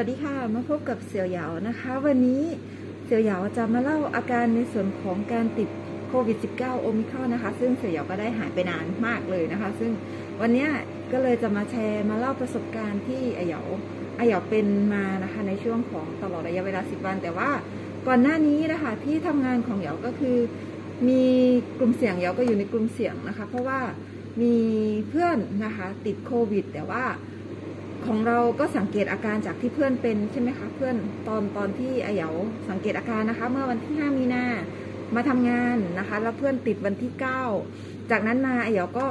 วัสดีค่ะ มาพบกับเสี่ยวเหยานะคะ วันนี้เสี่ยวเหยาจะมาเล่าอาการในส่วนของการติดโควิด -19 โอมิครอนนะคะ ซึ่งเสี่ยวเหยาก็ได้หายไปนานมากเลยนะคะ ซึ่งวันนี้ก็เลยจะมาแชร์มาเล่าประสบการณ์ที่อาเหยาอาเหยาเป็นมานะคะในช่วงของตลอดระยะเวลา 10 วัน แต่ว่าก่อนหน้านี้นะคะที่ทำงานของเหยาก็คือ มีกลุ่มเสี่ยงเหยาก็อยู่ในกลุ่มเสี่ยงนะคะ เพราะว่ามีเพื่อนนะคะติดโควิด แต่ว่า ของเราก็สังเกตอาการจากที่เพื่อนเป็นใช่ไหมคะเพื่อนตอนตอนที่อาเหยาสังเกตอาการนะคะ เมื่อวันที่ 5 มีนามาทำงานนะคะ แล้วเพื่อนติดวันที่ 9 จากนั้นมาอาเหยาก็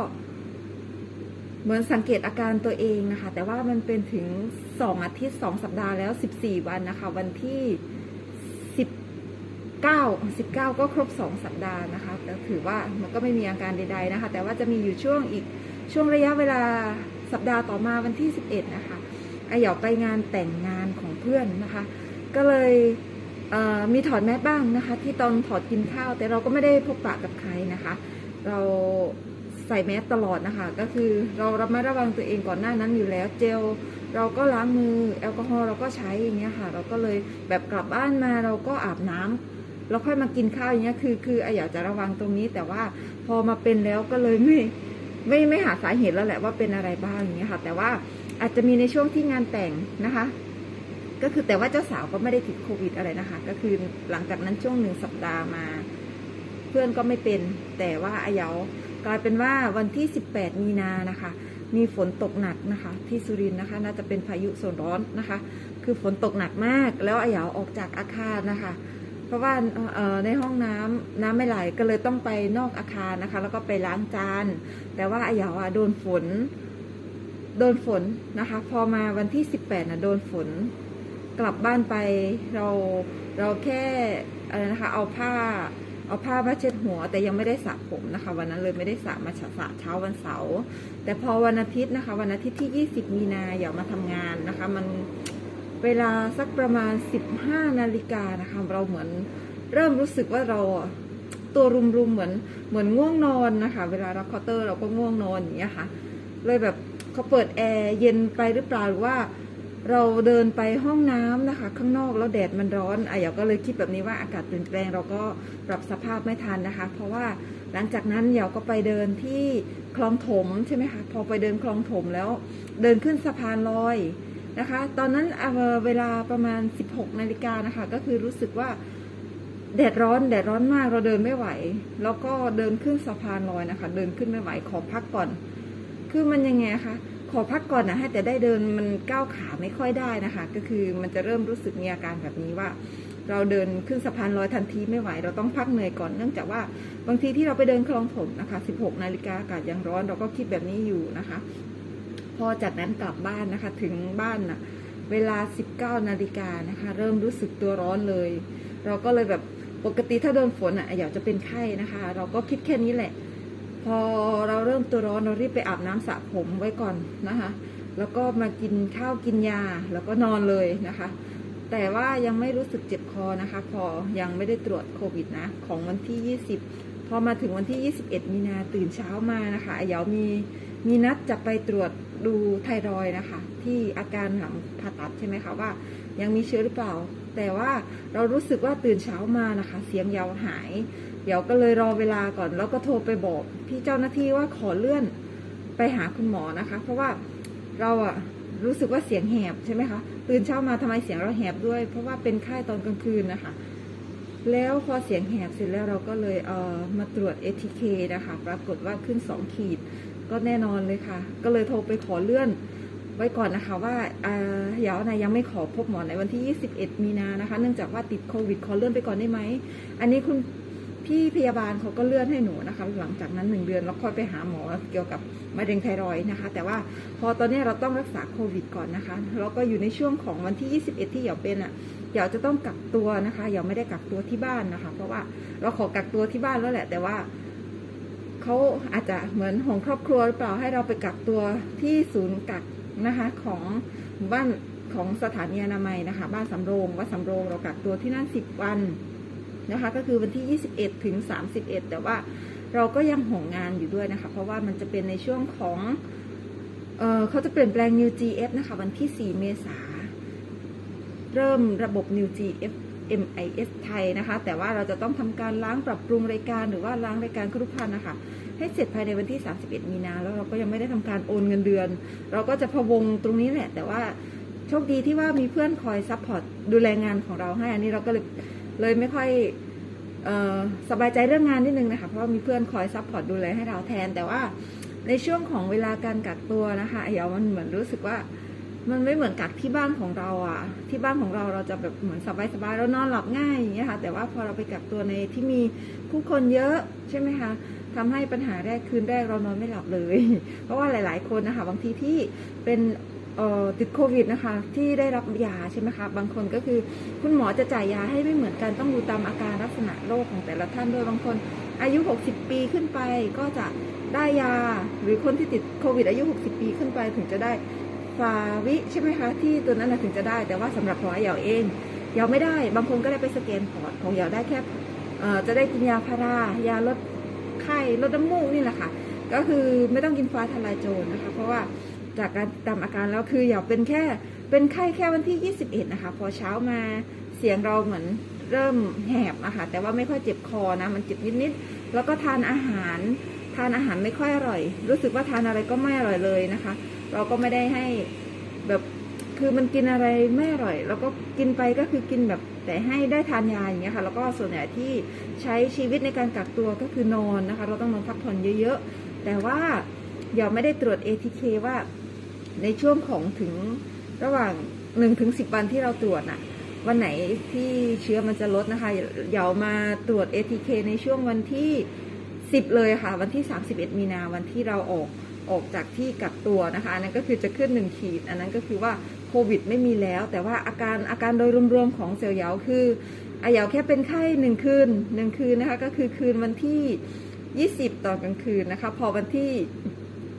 เหมือนสังเกตอาการตัวเองนะคะ แต่ว่ามันเป็นถึง 2 อาทิตย์ 2 สัปดาห์แล้ว 14 วันนะคะ วันที่ 19 19 ก็ครบ 2 สัปดาห์นะคะแต่ถือว่ามันก็ไม่มีอาการใด ๆนะคะ แต่ว่าจะมีอยู่ช่วงอีกช่วงระยะเวลา สัปดาห์ต่อมาวันที่ 11 นะคะไอหยาไปงานแต่งงานของเพื่อนนะคะ ก็เลยเมีถอดแมสบ้างนะคะ ที่ตอนถอดกินข้าว แต่เราก็ไม่ได้พบปะกับใครนะคะ เราใส่แมสตลอดนะคะ ก็คือเราระมัดระวังตัวเองก่อนหน้านั้นอยู่แล้วเจลเราก็ล้างมือแอลกอฮอล์เราก็ใช้อย่างเงี้ยค่ะ เราก็เลยแบบกลับบ้านมาเราก็อาบน้ำแล้วค่อยมากินข้าวอย่างเงี้ยคือคืออยากจะระวังตรงนี้แต่ว่าพอมาเป็นแล้วก็เลยไม่ ไม่ไม่หาสาเหตุแล้วแหละว่าเป็นอะไรบ้างอย่างเงี้ยค่ะ แต่ว่าอาจจะมีในช่วงที่งานแต่งนะคะ ก็คือแต่ว่าเจ้าสาวก็ไม่ได้ติดโควิดอะไรนะคะ ก็คือหลังจากนั้นช่วงหนึ่งสัปดาห์มา เพื่อนก็ไม่เป็น แต่ว่าอาเหยาวกลายเป็นว่าวันที่ 18 มีนานะคะ มีฝนตกหนักนะคะ ที่สุรินทร์นะคะ น่าจะเป็นพายุโซนร้อนนะคะ คือฝนตกหนักมาก แล้วอาเหยาวออกจากอาคารนะคะ เพราะว่าในห้องน้ำน้ำไม่ไหลก็เลยต้องไปนอกอาคารนะคะ แล้วก็ไปล้างจาน แต่ว่าอาหยาอะโดนฝน โดนฝนนะคะ พอมาวันที่ 18นะโดนฝน กลับบ้านไปเราเราแค่อะไรนะคะเอาผ้าเอาผ้ามาเช็ดหัว แต่ยังไม่ได้สระผมนะคะ วันนั้นเลยไม่ได้สระมาฉสระเช้าวันเสาร์แต่พอวันอาทิตย์นะคะ วันอาทิตย์ที่ 20 มีนาอย่ามาทำงานนะคะ มัน เวลาสักประมาณ 15 นาฬิกานะคะเราเหมือนเริ่มรู้สึกว่าเราตัวรุมๆเหมือนเหมือนง่วงนอนนะคะ เวลาเราเคาน์เตอร์เราก็ง่วงนอนอย่างเงี้ยค่ะ เลยแบบเขาเปิดแอร์เย็นไปหรือเปล่าหรือว่าเราเดินไปห้องน้ำนะคะ ข้างนอกแล้วแดดมันร้อนอะอยาก็เลยคิดแบบนี้ว่าอากาศเปลี่ยนแปลงเราก็ปรับสภาพไม่ทันนะคะ เพราะว่าหลังจากนั้นเหยาก็ไปเดินที่คลองถมใช่ไหมคะพอไปเดินคลองถมแล้ว เดินขึ้นสะพานลอย นะคะ ตอนนั้นเเวลาประมาณ 16นาฬิกานะคะ ก็คือรู้สึกว่าแดดร้อนแดดร้อนมากเราเดินไม่ไหว แล้วก็เดินขึ้นสะพานลอยนะคะ เดินขึ้นไม่ไหวขอพักก่อน คือมันยังไงคะขอพักก่อนนะให้แต่ได้เดินมันก้าวขาไม่ค่อยได้นะคะ ก็คือมันจะเริ่มรู้สึกมีอาการแบบนี้ว่า เราเดินขึ้นสะพานลอยทันทีไม่ไหว เราต้องพักเหนื่อยก่อนเนื่องจากว่าบางทีที่เราไปเดินคลองถมนะคะ 16 นาฬิกาอากาศยังร้อนเราก็คิดแบบนี้อยู่นะคะ พอจากนั้นกลับบ้านนะคะ ถึงบ้านนะเวลา 19นาฬิกานะคะ เริ่มรู้สึกตัวร้อนเลย เราก็เลยแบบปกติถ้าโดนฝนอะอยากจะเป็นไข้นะคะ เราก็คิดแค่นี้แหละ พอเราเริ่มตัวร้อนเรารีบไปอาบน้ำสระผมไว้ก่อนนะคะ แล้วก็มากินข้าวกินยาแล้วก็นอนเลยนะคะ แต่ว่ายังไม่รู้สึกเจ็บคอนะคะ พอยังไม่ได้ตรวจโควิดนะ ของวันที่ 20 พอมาถึงวันที่ 21 มีนาตื่นเช้ามานะคะอยามี มีนัดจะไปตรวจดูไทรอยนะคะ ที่อาการหลังผ่าตัดใช่ไหมคะว่า ยังมีเชื้อหรือเปล่า แต่ว่าเรารู้สึกว่าตื่นเช้ามานะคะ เสียงยาวหาย เดี๋ยวก็เลยรอเวลาก่อน แล้วก็โทรไปบอกพี่เจ้าหน้าที่ว่าขอเลื่อนไปหาคุณหมอนะคะ เพราะว่าเราอะรู้สึกว่าเสียงแหบใช่ไหมคะตื่นเช้ามาทำไมเสียงเราแหบด้วย เพราะว่าเป็นไข้ตอนกลางคืนนะคะ แล้วพอเสียงแหบเสร็จแล้วเราก็เลยเออมาตรวจ ATK นะคะ ปรากฏว่าขึ้น 2 ขีด ก็แน่นอนเลยค่ะ ก็เลยโทรไปขอเลื่อนไว้ก่อนนะคะว่าเอ่อเดี๋ยวนายยังไม่ขอพบหมอในวันที่ 21 มีนานะคะ เนื่องจากว่าติดโควิดขอเลื่อนไปก่อนได้ไหม อันนี้คุณพี่พยาบาลเขาก็เลื่อนให้หนูนะคะ หลังจากนั้นหนึ่งเดือนแล้วค่อยไปหาหมอเกี่ยวกับมะเร็งไทรอยนะคะ แต่ว่าพอตอนนี้เราต้องรักษาโควิดก่อนนะคะ แล้วก็อยู่ในช่วงของวันที่ 21 ที่เหยาเป็นอะเหยาจะต้องกักตัวนะคะเหยาไม่ได้กักตัวที่บ้านนะคะ เพราะว่าเราขอกักตัวที่บ้านแล้วแหละ แต่ว่า เขาอาจจะเหมือนของครอบครัวหรือเปล่าให้เราไปกักตัวที่ศูนย์กักนะคะของบ้านของสถานีอนามัยนะคะ บ้านสำโรงวัดสำโรงเรากักตัวที่นั่นสิบวันนะคะ ก็คือวันที่ 21 ถึง 31 แต่ว่าเราก็ยังห่วงงานอยู่ด้วยนะคะ เพราะว่ามันจะเป็นในช่วงของเออเขาจะเปลี่ยนแปลง New GF นะคะ วันที่ 4 เมษา เริ่มระบบ New G F MIS ไทยนะคะ แต่ว่าเราจะต้องทำการล้างปรับปรุงรายการหรือว่าล้างรายการครุพันธ์นะคะให้เสร็จภายในวันที่ 31 มีนาแล้วเราก็ยังไม่ได้ทำการโอนเงินเดือน เราก็จะพะวงตรงนี้แหละ แต่ว่าโชคดีที่ว่ามีเพื่อนคอยซัพพอร์ตดูแลงานของเราให้อันนี้เราก็เลยเลยไม่ค่อยออสบายใจเรื่องงานนิดนึงนะคะ เพราะมีเพื่อนคอยซัพพอร์ตดูแลให้เราแทน แต่ว่าในช่วงของเวลาการกักตัวนะคะเดี๋ยวมันเหมือนรู้สึกว่า มันไม่เหมือนกักที่บ้านของเราอะที่บ้านของเราเราจะแบบเหมือนสบายๆเรานอนหลับง่ายอย่างเงี้ยค่ะ แต่ว่าพอเราไปกักตัวในที่มีผู้คนเยอะใช่ไหมคะทำให้ปัญหาแรกคืนแรกเรานอนไม่หลับเลย เพราะว่าหลาย ๆ คนนะคะบางทีที่เป็นติดโควิดนะคะที่ได้รับยาใช่ไหมคะบางคนก็คือคุณหมอจะจ่ายยาให้ไม่เหมือนกันต้องดูตามอาการลักษณะโรคของแต่ละท่านด้วยบางคนอายุ 60 ปีขึ้นไปก็จะได้ยาหรือคนที่ติดโควิดอายุ 60 ปีขึ้นไปถึงจะได้ ฟาวิใช่ไหมคะที่ตัวนั้นถึงจะได้ แต่ว่าสำหรับของเหยาเองเหยาไม่ได้ บางคนก็ได้ไปสแกนพอร์ตของเหยาได้แค่จะได้กินยาพารายาลดไข้ลดน้ำมูกนี่แหละค่ะ ก็คือไม่ต้องกินฟ้าทลายโจรนะคะ เพราะว่าจากการตามอาการแล้วคือเหยาเป็นแค่เป็นไข้แค่วันที่ 21 นะคะ พอเช้ามาเสียงเราเหมือนเริ่มแหบอะค่ะแต่ว่าไม่ค่อยเจ็บคอนะมันเจ็บนิดๆแล้วก็ทานอาหาร ทานอาหารไม่ค่อยอร่อย รู้สึกว่าทานอะไรก็ไม่อร่อยเลยนะคะ เราก็ไม่ได้ให้แบบคือมันกินอะไรไม่อร่อย แล้วก็กินไปก็คือกินแบบแต่ให้ได้ทานยาอย่างเงี้ยค่ะ แล้วก็ส่วนใหญ่ที่ใช้ชีวิตในการกักตัวก็คือนอนนะคะ เราต้องนอนพักผ่อนเยอะๆ แต่ว่าเดี๋ยวไม่ได้ตรวจ ATK ว่าในช่วงของถึงระหว่าง1ถึง10วันที่เราตรวจน่ะวันไหนที่เชื้อมันจะลดนะคะเดี๋ยวมาตรวจ ATK ในช่วงวันที่ 10 เลยค่ะ วันที่ 31 มีนาวันที่เราออก ออกจากที่กักตัวนะคะ อันนั้นก็คือจะขึ้น1ขีด อันนั้นก็คือว่าโควิดไม่มีแล้ว แต่ว่าอาการอาการโดยรวมๆของเซลล์เยาคืออาเยาแค่เป็นไข้หนึ่งคืนหนึ่งคืนนะคะ ก็คือคืนวันที่ 20 ตอนกลางคืนนะคะ พอวันที่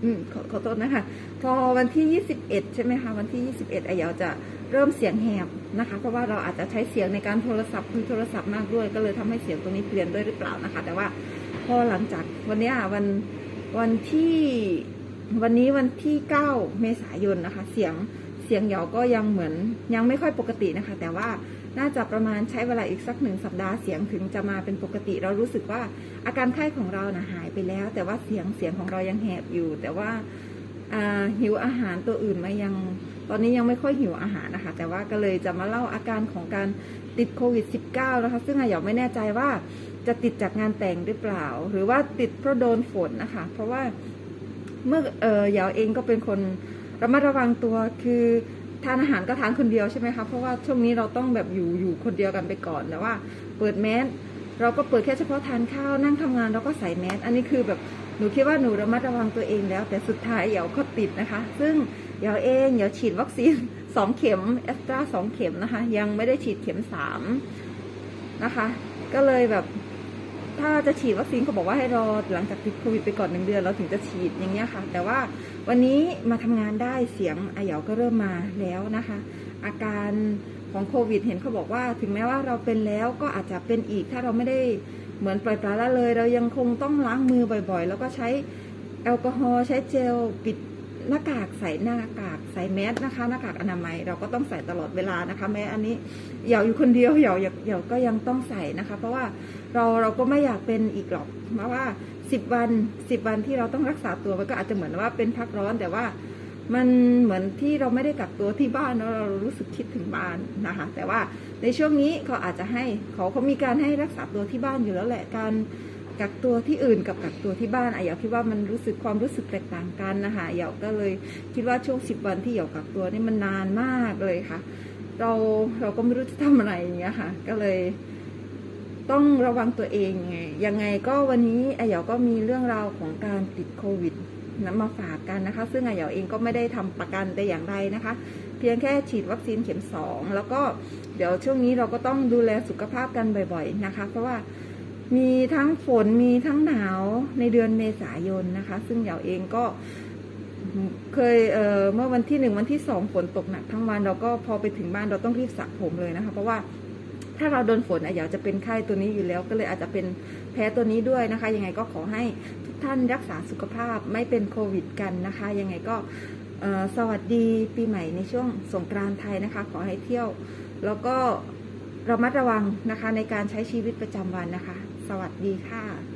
อืมขอขอโทษนะคะ พอวันที่ 21 ใช่ไหมคะ วันที่ 21อาเยาจะเริ่มเสียงแหบนะคะ เพราะว่าเราอาจจะใช้เสียงในการโทรศัพท์คุยโทรศัพท์มากด้วย ก็เลยทำให้เสียงตรงนี้เปลี่ยนด้วยหรือเปล่านะคะ แต่ว่าพอหลังจากวันนี้วันวันที่ วันนี้วันที่ 9 เมษายนนะคะ เสียงเสียงเหยาก็ยังเหมือนยังไม่ค่อยปกตินะคะ แต่ว่าน่าจะประมาณใช้เวลาอีกสักหนึ่งสัปดาห์เสียงถึงจะมาเป็นปกติ เรารู้สึกว่าอาการไข้ของเรานะหายไปแล้ว แต่ว่าเสียงเสียงของเรายังแหบอยู่ แต่ว่าหิวอาหารตัวอื่นไมายังตอนนี้ยังไม่ค่อยหิวอาหารนะคะ แต่ว่าก็เลยจะมาเล่าอาการของการติดโควิด -19 นะคะ ซึ่งอาหยาไม่แน่ใจว่าจะติดจากงานแต่งหรือเปล่า หรือว่าติดเพราะโดนฝนนะคะ เพราะว่า เมื่อเออเหยาเองก็เป็นคนระมัดระวังตัวคือทานอาหารก็ทานคนเดียวใช่ไหมคะเพราะว่าช่วงนี้เราต้องแบบอยู่อยู่คนเดียวกันไปก่อนแต่ว่า เปิดแมสเราก็เปิดแค่เฉพาะทานข้าวนั่งทำงานเราก็ใส่แมสอันนี้คือแบบหนูคิดว่าหนูระมัดระวังตัวเองแล้ว แต่สุดท้ายเหยาก็ติดนะคะ ซึ่งเหยาเองเหยาฉีดวัคซีนสองเข็มแอสตราสองเข็มนะคะ ยังไม่ได้ฉีดเข็มสามนะคะ ก็เลยแบบ ถ้าจะฉีดวัคซีนเขาบอกว่าให้รอหลังจากติดโควิดไปก่อนหนึ่งเดือนเราถึงจะฉีดอย่างเงี้ยค่ะ แต่ว่าวันนี้มาทำงานได้เสียงอาเหยาก็เริ่มมาแล้วนะคะ อาการของโควิด เห็นเขาบอกว่า ถึงแม้ว่าเราเป็นแล้วก็อาจจะเป็นอีกถ้าเราไม่ได้เหมือนปล่อยปละละเลย เรายังคงต้องล้างมือบ่อยๆ แล้วก็ใช้แอลกอฮอล์ใช้เจลปิด หน้ากากใส่หน้ากากใส่แมสนะคะ หน้ากากอนามัยเราก็ต้องใส่ตลอดเวลานะคะ แม้อันนี้เหยาอยู่คนเดียวเหยาเหยาเหยาก็ยังต้องใส่นะคะ เพราะว่าเราเราก็ไม่อยากเป็นอีกหรอกเพราะว่าสิบวันสิบวันที่เราต้องรักษาตัวมันก็อาจจะเหมือนว่าเป็นพักร้อนแต่ว่ามันเหมือนที่เราไม่ได้กักตัวที่บ้านแล้วเรารู้สึกคิดถึงบ้านนะคะ แต่ว่าในช่วงนี้เขาอาจจะให้เขาเขามีการให้รักษาตัวที่บ้านอยู่แล้วแหละการ กักตัวที่อื่นกับกักตัวที่บ้านอะอยากคิดว่ามันรู้สึกความรู้สึกแตกต่างกันนะคะอยากก็เลยคิดว่าช่วงสิบวันที่อยากกักตัวนี่มันนานมากเลยค่ะ เราเราก็ไม่รู้จะทำอะไรอย่างเงี้ยค่ะ ก็เลย ต้องระวังตัวเองไงยังไงก็วันนี้ไอาเหยาก็มีเรื่องราวของการติดโควิดนมาฝากกันนะคะ ซึ่งไอาเหยาเองก็ไม่ได้ทำประกันแต่อย่างใดนะคะ เพียงแค่ฉีดวัคซีนเข็มสองแล้วก็เดี๋ยวช่วงนี้เราก็ต้องดูแลสุขภาพกันบ่อย ๆ นะคะ เพราะว่า มีทั้งฝนมีทั้งหนาวในเดือนเมษายนนะคะ ซึ่งเหยาเองก็เคยเเมื่อวันที่หนึ่งวันที่สองฝนตกหนักทั้งวันเราก็พอไปถึงบ้านเราต้องรีบสระผมเลยนะคะ เพราะว่าถ้าเราโดนฝนอะอยาจะเป็นไข้ตัวนี้อยู่แล้ว ก็เลยอาจจะเป็นแพ้ตัวนี้ด้วยนะคะ ยังไงก็ขอให้ทุกท่านรักษาสุขภาพไม่เป็นโควิดกันนะคะ ยังไงก็สวัสดีปีใหม่ในช่วงสงกรานต์ไทยนะคะ ขอให้เที่ยว แล้วก็ระมัดระวังนะคะในการใช้ชีวิตประจำวันนะคะ สวัสดีค่ะ